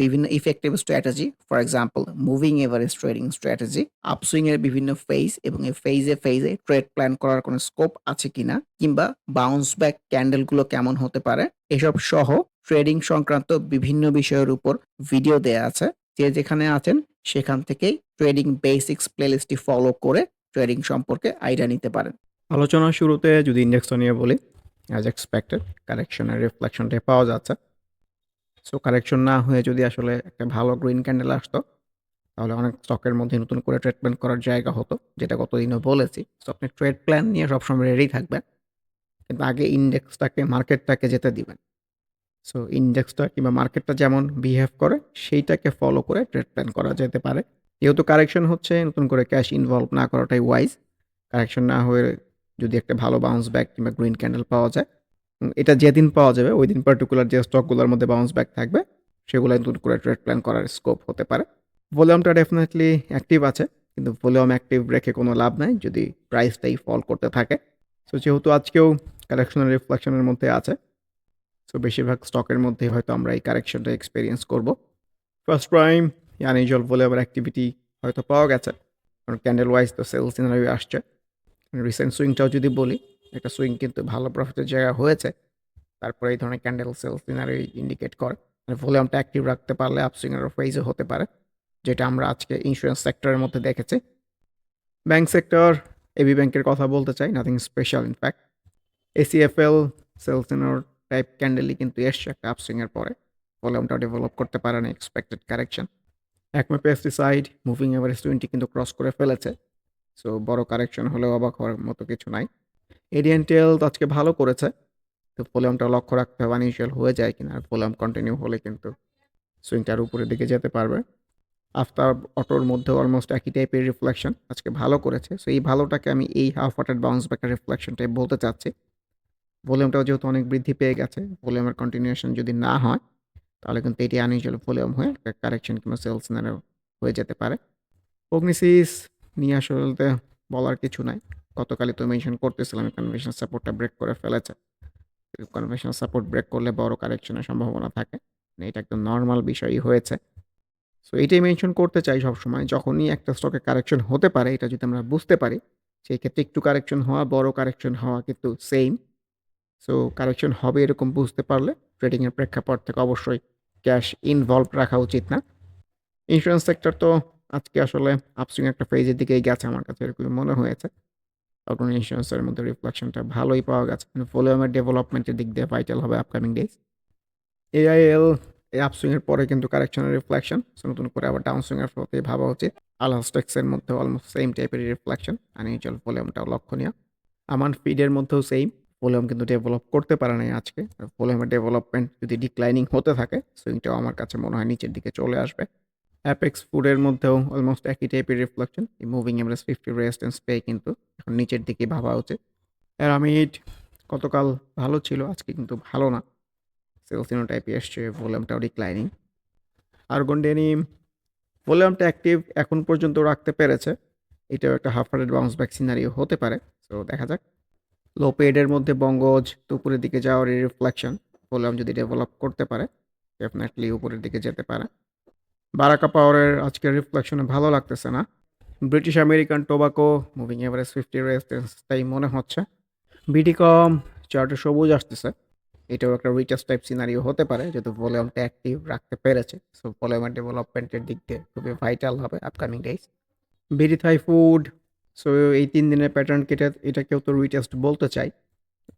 বিভিন্ন effective strategy, for example moving average trading strategy, upswing এর বিভিন্ন ফেজ এবং এই ফেজে, ফেজে ট্রেড প্ল্যান করার কোনো স্কোপ আছে কিনা কিংবা বাউন্স ব্যাক ক্যান্ডেলগুলো কেমন হতে পারে, এসব সহ ট্রেডিং সংক্রান্ত বিভিন্ন বিষয়ের উপর ভিডিও দেয়া আছে। যে যেখানে আছেন সেখান থেকেই ট্রেডিং বেসিক্স প্লেলিস্টটি ফলো করে ট্রেডিং সম্পর্কে আইডিয়া নিতে পারেন। আলোচনার শুরুতে যদি ইন্ডেক্সটা নিয়ে বলি, অ্যাজ এক্সপেক্টেড কারেকশনের রিফ্লেকশনটাই পাওয়া যাচ্ছে। সো কারেকশন না হয়ে যদি আসলে একটা ভালো গ্রিন ক্যান্ডেল আসতো, তাহলে অনেক স্টকের মধ্যে নতুন করে ট্রিটমেন্ট করার জায়গা হতো, যেটা গতদিনও বলেছি। সো আপনি ট্রেড প্ল্যান নিয়ে সবসময় রেডি থাকবেন। কিন্তু আগে ইন্ডেক্সটাকে মার্কেটটাকে যেতে দিবেন। সো ইন্ডেক্সটা কিংবা মার্কেটটা যেমন বিহেভ করে সেইটাকে ফলো করে ট্রেড প্ল্যান করা যেতে পারে। যেহেতু কারেকশন হচ্ছে নতুন করে ক্যাশ ইনভলভ না করাটাই ওয়াইজ। কারেকশন না হয়ে যদি একটা ভালো বাউন্স ব্যাক কিংবা গ্রিন ক্যান্ডেল পাওয়া যায়, এটা যেদিন পাওয়া যাবে ওই দিন পার্টিকুলার যে স্টকগুলোর মধ্যে বাউন্স ব্যাক থাকবে, সেগুলো নতুন করে ট্রেড প্ল্যান করার স্কোপ হতে পারে। ভলিউমটা ডেফিনেটলি অ্যাক্টিভ আছে। কিন্তু ভলিউম অ্যাক্টিভ রেখে কোনো লাভ নাই যদি প্রাইসটাই ফল করতে থাকে। সো যেহেতু আজকেও কারেকশনের রিফ্লেকশনের মধ্যে আছে। সো বেশিরভাগ স্টকের মধ্যেই হয়তো আমরা এই কারেকশনটা এক্সপিরিয়েন্স করব। ফার্স্ট প্রাইম আনইউজুয়াল ভলিউমের অ্যাক্টিভিটি হয়তো পাওয়া গেছে। কারণ ক্যান্ডেল ওয়াইজ তো সেলস সিনারিও আসছে। রিসেন্ট সুইংটাও যদি বলি, একটা সুইং কিন্তু ভালো প্রফিটের জায়গা হয়েছে। তারপরে এই ধরনের ক্যান্ডেল সেল সিনারি ইন্ডিকেট করে। মানে ভলিউমটা অ্যাক্টিভ রাখতে পারলে আপসুইং এর ফেজও হতে পারে। যেটা আমরা আজকে ইন্স্যুরেন্স সেক্টরের মধ্যে দেখেছি। ব্যাংক সেক্টর, এবি ব্যাংকের কথা বলতে চাই, nothing special in fact. ACFL, sell scenario type ক্যান্ডেলই কিন্তু এসছে একটা আপসুইং এর পরে। ভলিউমটা ডেভেলপ করতে পারে না expected correction. Acme pesticide, moving average 20 কিন্তু ক্রস করে ফেলেছে। সো বড় কারেকশন হলেও অবাক হওয়ার মতো কিছু নাই। এডিএনটেল তো আজকে ভালো করেছে। তো ভলিউমটা লক্ষ্য রাখতে হবে আনইউজুয়াল হয়ে যায় কিনা। আর ভলিউম কন্টিনিউ হলে কিন্তু সুইংটা আরও উপরের দিকে যেতে পারবে। আফতাব অটোর মধ্যে অলমোস্ট একই টাইপের রিফ্লেকশন আজকে ভালো করেছে। সো এই ভালোটাকে আমি এই হাফ ওয়াটেড বাউন্স ব্যাকের রিফ্লেকশনটাই বলতে চাচ্ছি। ভলিউমটাও যেহেতু অনেক বৃদ্ধি পেয়ে গেছে, ভলিউমের কন্টিনিউয়েশন যদি না হয়, তাহলে কিন্তু এটি আনইউজুয়াল ভলিউম হয়ে একটা কারেকশন কিংবা সেলস হয়ে যেতে পারে। অগ্নিসিস নিয়ে আসলে বলার কিছু নাই। গতকালই তো মেনশন করতেছিলাম কনভেনশনাল সাপোর্টটা ব্রেক করে ফেলেছে। কনভেনশনাল সাপোর্ট ব্রেক করলে বড় কারেকশনের সম্ভাবনা থাকে। এটা একদম নর্মাল বিষয়ই হয়েছে। সো এটাই মেনশন করতে চাই সবসময় যখনই একটা স্টকে কারেকশন হতে পারে এটা যদি আমরা বুঝতে পারি, সেই ক্ষেত্রে একটু কারেকশন হওয়া, বড় কারেকশন হওয়া কিন্তু সেম সো কারেকশন হবে এরকম বুঝতে পারলে ট্রেডিংয়ের প্রেক্ষাপট থেকে অবশ্যই ক্যাশ ইনভলভ রাখা উচিত না। ইন্স্যুরেন্স সেক্টর তো আজকে আসলে আপসুইং একটা ফেজের দিকেই গেছে আমার কাছে এরকমই মনে হয়েছে। ইন্স্যুরেন্সের মধ্যে রিফ্লেকশনটা ভালোই পাওয়া গেছে। মানে ভলিউমের ডেভেলপমেন্টের দিক দিয়ে ভাইটাল হবে আপকামিং ডেজ। এআইএল এই আপসুইং এর পরে কিন্তু কারেকশনের রিফ্লেকশন। নতুন করে আবার ডাউনসুইং এর প্রতি ভাবা উচিত। আলাস্টেক্স এর মধ্যে অলমোস্ট সেম টাইপেরই রিফ্লেকশন। আনইউজুয়াল ভলিউমটাও লক্ষণীয়। আমান ফিডের মধ্যেও সেইম। ভলিউম কিন্তু ডেভেলপ করতে পারে নাই আজকে। ভলিউমের ডেভেলপমেন্ট যদি ডিক্লাইনিং হতে থাকে, সুইংটাও আমার কাছে মনে হয় নিচের দিকে চলে আসবে। অ্যাপেক্স ফুডের মধ্যেও অলমোস্ট একই টাইপের রিফ্লেকশন। এই মুভিং এভারেজ 50 রেজিস্ট্যান্স পেয়ে কিন্তু এখন নিচের দিকে ভাবা উচিত। অ্যারামিড গতকাল ভালো ছিল, আজকে কিন্তু ভালো না। সেল সিনোটাইপই এসছে, ভলিউমটাও ডিক্লাইনিং। আর্গন ডেনিম ভলিউমটা অ্যাক্টিভ এখন পর্যন্ত রাখতে পেরেছে। এটাও একটা half hearted bounce back scenario হতে পারে। সো দেখা যাক। লো পেডের মধ্যে বঙ্গজ দুপুরের দিকে যাওয়ার রিফ্লেকশন ভলিউম যদি ডেভেলপ করতে পারে, ডেফিনিটলি উপরের দিকে যেতে পারে। বারাকা পাওয়ারের আজকের রিফ্লেকশনে ভালো লাগতেছে না। British American Tobacco moving average 50 resistance তাই মনে হচ্ছে। বিডিকম চার্টে সবুজ আসতেছে। এটাও একটা রিচার্জ টাইপ সিনারিও হতে পারে, যেহেতু ভলিউমটা অ্যাক্টিভ রাখতে পেরেছে সো ভলিউমের ডেভেলপমেন্টের দিক দিয়ে খুবই ভাইটাল হবে upcoming days very Thai food so এই তিন দিনের প্যাটার্ন কেটে এটা কেউ তো রিটেস্ট বলতে চাই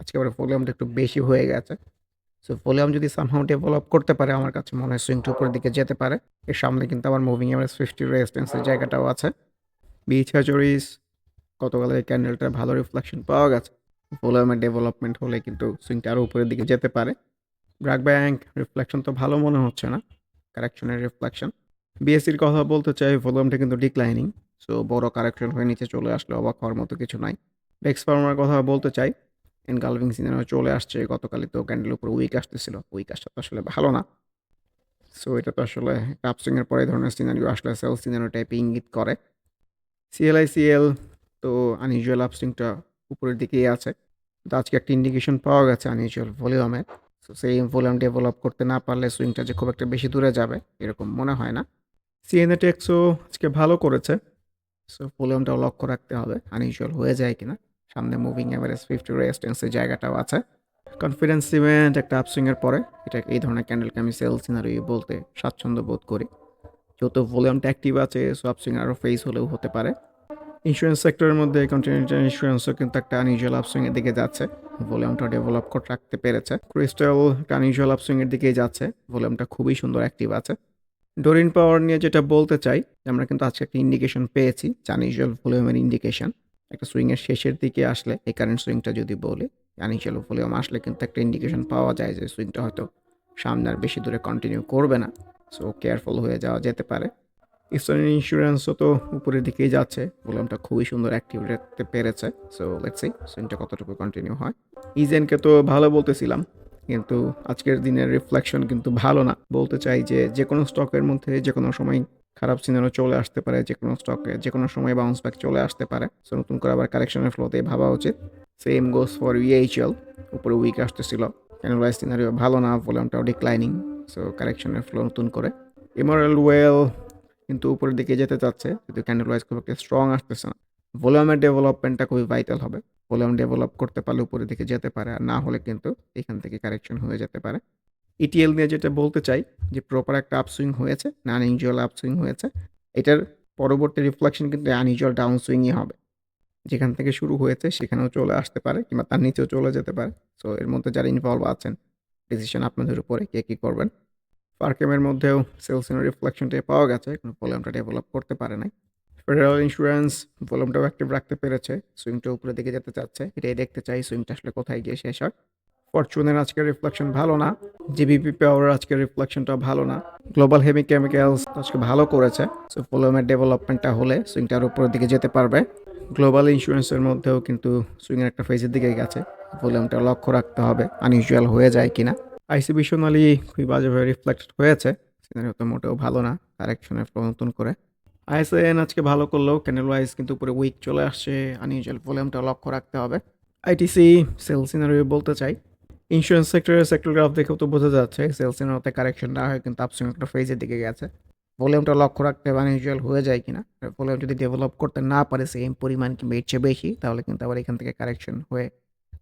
আজকে আবার ভলিউমটা একটু বেশি হয়ে গেছে সো ভলিউম যদি সামহাও ডেভেলপ করতে পারে, আমার কাছে মনে হয় সুইং টু উপরের দিকে যেতে পারে। এর সামনে কিন্তু আমার মুভিং এভারেজ ফিফটি রেজিস্ট্যান্সের জায়গাটাও আছে। বিচ হ্যাচুরিস গতকালের এই ক্যান্ডেলটা ভালো রিফ্লেকশন পাওয়া গেছে। ভলিউমের ডেভেলপমেন্ট হলে কিন্তু সুইংটা আরও উপরের দিকে যেতে পারে। ব্র্যাক ব্যাংক রিফ্লেকশন তো ভালো মনে হচ্ছে না। কারেকশনের রিফ্লেকশন বিএসসির কথা বলতে চাই ভলিউমটা কিন্তু ডিক্লাইনিং সো বড় কারেকশন হয়ে নিচে চলে আসলে অবাক হওয়ার মতো কিছু নাই। ডেক্স ফার্মার কথা বলতে চাই। এনগালভিং সিনেমা চলে আসছে গতকালই তো ক্যান্ডেলের উপর উইক আসতেছিল উইক আসটা তো আসলে ভালো না সো এটা তো আসলে কাপসিংয়ের পরে ধরনের সিনারিও আসলে সেল সিনারিও টাইপে ইঙ্গিত করে সিএলআইসিএল তো আনইউজুয়াল আপসিংটা উপরের দিকেই আছে তো আজকে একটা ইন্ডিকেশন পাওয়া গেছে আনইউজুয়াল ভলিউমের সো সেই ভলিউম ডেভেলপ করতে না পারলে সুইংটা যে খুব একটা বেশি দূরে যাবে এরকম মনে হয় না সিএনএ টেক্সও আজকে ভালো করেছে সো ভলিউমটাও লক্ষ্য রাখতে হবে আনইউজুয়াল হয়ে যায় কিনা সামনে মুভিং অ্যাভারেজ ফিফটি রেজিস্ট্যান্সের জায়গাটাও আছে। কনফিডেন্স ইভেন্ট একটা আপসুইংয়ের পরে, এটা এই ধরনের ক্যান্ডেলকে আমি সেল সিনারি বলতে স্বাচ্ছন্দ্য বোধ করি। যেহেতু ভলিউমটা অ্যাক্টিভ আছে, সো আপসুইং আরও ফেস হলেও হতে পারে। ইন্স্যুরেন্স সেক্টরের মধ্যে কন্টিনেন্টাল ইন্স্যুরেন্সও কিন্তু একটা আনইউজুয়াল আপসুইংয়ের দিকে যাচ্ছে। ভলিউমটা ডেভেলপ করে রাখতে পেরেছে। ক্রিস্টাল একটা আনইউজুয়াল আপসুইংয়ের দিকেই যাচ্ছে। ভলিউমটা খুবই সুন্দর অ্যাক্টিভ আছে। ডোরিন পাওয়ার নিয়ে যেটা বলতে চাই আমরা কিন্তু আজকে একটা ইন্ডিকেশন পেয়েছি আনইউজুয়াল ভলিউমের ইন্ডিকেশন একটা সুইংয়ের শেষের দিকে আসলে, এই কারেন্ট সুইংটা যদি বলি আনইউজুয়াল ভলিউম আসলে কিন্তু একটা ইন্ডিকেশন পাওয়া যায় যে সুইংটা হয়তো সামনে আর বেশি দূরে কন্টিনিউ করবে না। সো কেয়ারফুল হয়ে যাওয়া যেতে পারে। ইস্টার্ন ইন্স্যুরেন্সও তো উপরের দিকেই যাচ্ছে ভলিউমটা খুবই সুন্দর অ্যাক্টিভ রাখতে পেরেছে। সো লেটস সি সুইংটা কতটুকু কন্টিনিউ হয়। ইজেনকে তো ভালো বলতেছিলাম, কিন্তু আজকের দিনের রিফ্লেকশন কিন্তু ভালো না। বলতে চাই যে যে কোনো স্টকের মধ্যে যে কোনো সময় খারাপ সিনেরও চলে আসতে পারে যে কোনো স্টকে যে কোনো সময় বাউন্স ব্যাক চলে আসতে পারে। সো নতুন করে আবার কারেকশনের ফ্লোতে ভাবা উচিত। সেম গোস ফর ইএইচএল উপরে উইক আসতেছিল। ক্যানোলাইজ সিনারিও ভালো না ভলিউমটাও ডিক্লাইনিং সো কারেকশনের ফ্লো নতুন করে। ইমোরাল ওয়েল কিন্তু উপরের দিকে যেতে চাচ্ছে কিন্তু ক্যান্ডেল ওয়াইজ খুব একটা স্ট্রং আসতেছে না। ভলিউমের ডেভেলপমেন্টটা খুবই ভাইটাল হবে। ভলিউম ডেভেলপ করতে পারলে উপরের দিকে যেতে পারে, আর না হলে কিন্তু এখান থেকে কারেকশন হয়ে যেতে পারে। ইটিএল নিয়ে যেটা বলতে চাই যে প্রপার একটা আপসুইং হয়েছে না আনইউজুয়াল আপসুইং হয়েছে, এটার পরবর্তী রিফ্লেকশন কিন্তু আনইউজুয়াল ডাউন সুইংই হবে। যেখান থেকে শুরু হয়েছে, সেখানেও চলে আসতে পারে, কিংবা তার নিচেও চলে যেতে পারে। সো এর মধ্যে যারা ইনভলভ আছেন ডিসিশন আপনাদের উপরে কে কী করবেন। পার্কেমের মধ্যেও সেলসিনের রিফ্লেকশনটা পাওয়া গেছে, কোনো ভলিউমটা ডেভেলপ করতে পারে নাই। ফেডারেল ইন্স্যুরেন্স ভলিউমটাও অ্যাক্টিভ রাখতে পেরেছে সুইংটা উপরের দিকে যেতে চাচ্ছে, এটাই দেখতে চাই সুইংটা আসলে কোথায় গিয়ে শেষ হয়। ফরচুনের আজকের রিফ্লেকশন ভালো না জিবিপি পাওয়ার আজকের রিফ্লেকশনটা ভালো না। গ্লোবাল হেভি কেমিক্যালস আজকে ভালো করেছে সো ভলিউমের ডেভেলপমেন্টটা হলে সুইংটার উপরের দিকে যেতে পারবে। গ্লোবাল ইন্স্যুরেন্সের মধ্যেও কিন্তু সুইংয়ের একটা ফেজের দিকে গেছে ভলিউমটা লক্ষ্য রাখতে হবে আনইউজুয়াল হয়ে যায় কিনা। আইসিবি সোনালি খুবই বাজেভাবে রিফ্লেক্টেড হয়েছে সিনারিও তো মোটেও ভালো না কারেকশনের নতুন করে। আইএসএন আজকে ভালো করলেও ক্যান্ডেল ওয়াইজ কিন্তু উপরে উইক চলে আসছে আনইউজুয়াল ভলিউমটা লক্ষ্য রাখতে হবে। আইটিসি সেল সিনারিও বলতে চাই ইন্স্যুরেন্স সেক্টরের সেক্টর গ্রাফ দেখেও তো বোঝা যাচ্ছে সেল সিনারিওতে কারেকশন না হয় কিন্তু আপসুইং একটা ফেজের দিকে গেছে। ভলিউমটা লক্ষ্য রাখতে হবে আনইউজুয়াল হয়ে যায় কিনা। ভলিউম যদি ডেভেলপ করতে না পারে সেম পরিমাণ কিংবা এর চেয়ে বেশি, তাহলে কিন্তু আবার এখান থেকে কারেকশন হয়ে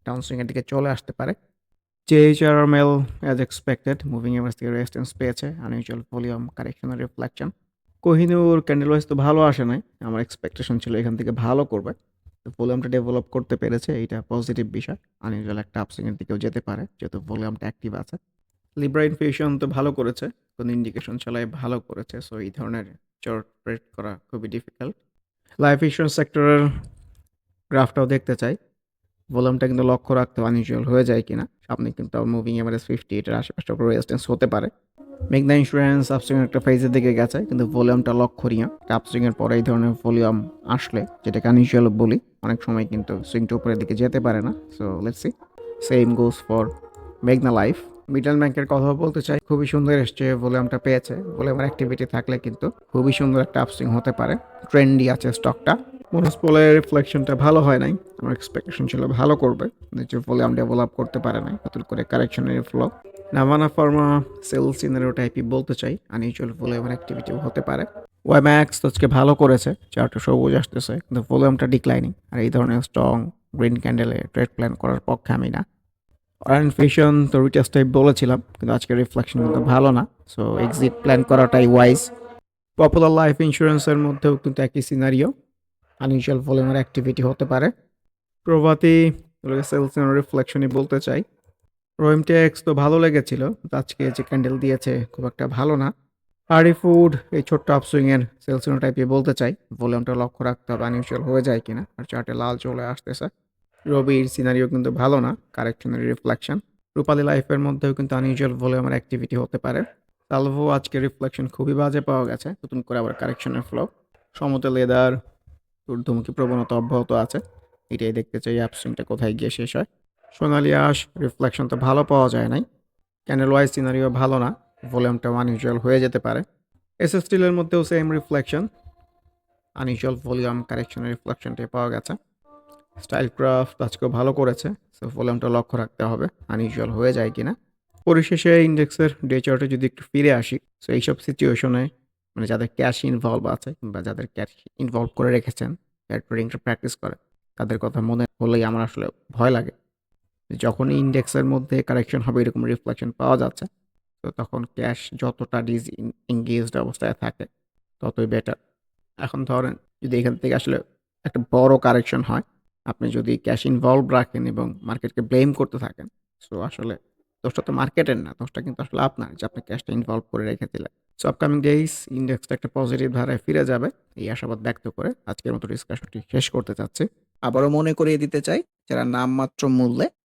ডাউন সুইংয়ের দিকে চলে আসতে পারে। JHRML as expected moving average থেকে রেজিস্ট্যান্স পেয়েছে আনইউজুয়াল ভলিউম কারেকশনের রিফ্লেকশন কোহিনুর ক্যান্ডেল ওয়াইজ তো ভালো আসে নাই, আমার এক্সপেকটেশন ছিল এখান থেকে ভালো করবে। ভলিউমটা ডেভেলপ করতে পেরেছে, এইটা পজিটিভ বিষয়। আনইউজুয়াল একটা আপসিংয়ের দিকেও যেতে পারে, যেহেতু ভলিউমটা অ্যাক্টিভ আছে। লিব্রা ইনফিউশন তো ভালো করেছে, কোনো ইন্ডিকেশন ছাড়াই ভালো করেছে সো এই ধরনের চর্ট প্রেড করা খুবই ডিফিকাল্ট লাইফ ইন্স্যুরেন্স সেক্টরের গ্রাফটাও দেখতে চাই। ভলিউমটা কিন্তু লক্ষ্য রাখতে আনইউজুয়াল হয়ে যায় কিনা, সামনে কিন্তু মুভিং এভারেজ ফিফটি এটার আশেপাশে রেজিস্ট্যান্স হতে পারে। মেঘনা ইন্স্যুরেন্স আপসুইং একটা ফেজের দিকে গেছে, কিন্তু ভলিউমটা লক্ষণীয় আপসুইং এর পরে এই ধরনের ভলিউম আসলে, যেটাকে আনইউজুয়াল বলি, অনেক সময় কিন্তু সুইংটা উপরের দিকে যেতে পারে না। So let's see same goes for মেঘনা লাইফ মিডল ব্যাংকের কথা বলতে চাই, খুবই সুন্দর এসছে ভলিউমটা পেয়েছে। ভলিউমের অ্যাক্টিভিটি থাকলে কিন্তু খুবই সুন্দর একটা আপসুইং হতে পারে। ট্রেন্ডি আছে স্টকটা মনোস্পোলের রিফ্লেকশনটা ভালো হয় নাই। আমার এক্সপেকটেশন ছিল ভালো করবে যে ভলিউম ডেভেলপ করতে পারে নাই। নতুন করে কারেকশনের flow Navana pharma sell scenario টাইপই বলতে চাই আনইউজুয়াল ভলিউমের অ্যাক্টিভিটিও হতে পারে। ওয়াই ম্যাক্স তো আজকে ভালো করেছে চারটে সবুজ আসতেছে, কিন্তু ভলিউমটা ডিক্লাইনিং আর এই ধরনের স্ট্রং গ্রিন ক্যান্ডেলে ট্রেড প্ল্যান করার পক্ষে আমি না। অরিয়েন্টেশন তো রিটেস্ট টাইপ বলেছিলাম, কিন্তু আজকে রিফ্লেকশন কিন্তু ভালো না। সো এক্সিট প্ল্যান করাটাই ওয়াইজ পপুলার লাইফ ইন্স্যুরেন্সের মধ্যেও কিন্তু একই সিনারিও আনইউজুয়াল ভলিউমের অ্যাক্টিভিটি হতে পারে। প্রভাতী সেলস রিফ্লেকশনই বলতে চাই। রোয়েম ট্যাক্স তো ভালো লেগেছিল। আজকে যে ক্যান্ডেল দিয়েছে খুব একটা ভালো না। আরি ফুড এই ছোট্ট আপসুইংয়ের সেলসিনো টাইপে বলতে চাই। ভলিউমটা লক্ষ্য রাখতে হবে আনইউজুয়াল হয়ে যায় কিনা। আর চার্টে লাল চলে আসতেছে। রবির সিনারিও কিন্তু ভালো না কারেকশনের রিফ্লেকশন রূপালী লাইফের মধ্যেও কিন্তু আনইউজুয়াল ভলিউমের অ্যাক্টিভিটি হতে পারে। সালভো আজকে রিফ্লেকশন খুবই বাজে পাওয়া গেছে। নতুন করে আবার কারেকশনের ফ্লো সমতে লেদার ঊর্ধ্বমুখী প্রবণতা অব্যাহত আছে। এটাই দেখতে চাই অ্যাপসুইংটা কোথায় গিয়ে শেষ হয়। সোনালি আশ রিফ্লেকশন তো ভালো পাওয়া যায় নাই। ক্যান্ডেল ওয়াইজ সিনারিও ভালো না ভলিউমটা আনইউজুয়াল হয়ে যেতে পারে। এস এস স্টিলের মধ্যেও সেম রিফ্লেকশন আনইউজুয়াল ভলিউম কারেকশনের রিফ্লেকশনটাই পাওয়া গেছে। স্টাইল ক্রাফট আজকেও ভালো করেছে সো ভলিউমটা লক্ষ্য রাখতে হবে আনইউজুয়াল হয়ে যায় কিনা। পরিশেষে ইন্ডেক্সের ডে চার্টে যদি একটু ফিরে আসি সো এইসব সিচুয়েশনে মানে যাদের ক্যাশ ইনভলভ আছে, কিংবা যাদের ক্যাশ ইনভলভ করে রেখেছেন ট্রেডিংটা প্র্যাকটিস করে, তাদের কথা মনে হলেই আমার আসলে ভয় লাগে। যখনই ইন্ডেক্সের মধ্যে কারেকশন হবে এরকম রিফ্লেকশন পাওয়া যাচ্ছে, তো তখন ক্যাশ যতটা ডিজ এঙ্গেজড অবস্থায় থাকে, ততই বেটার। এখন ধরেন যদি এখান থেকে আসলে একটা বড় কারেকশন হয়, আপনি যদি ক্যাশ ইনভলভ রাখেন এবং মার্কেটকে ব্লেম করতে থাকেন, সো আসলে দোষটা তো মার্কেটের না, দোষটা কিন্তু আসলে আপনার, যে আপনি ক্যাশটা ইনভলভ করে রেখেছিলেন। সো আপকামিং ডেইস ইন্ডেক্সটা একটা পজিটিভ ধারায় ফিরে যাবে, এই আশাবাদ ব্যক্ত করে আজকের মতো ডিসকাশনটি শেষ করতে চাচ্ছি। আবারও মনে করিয়ে দিতে চাই, যারা নামমাত্র মূল্যে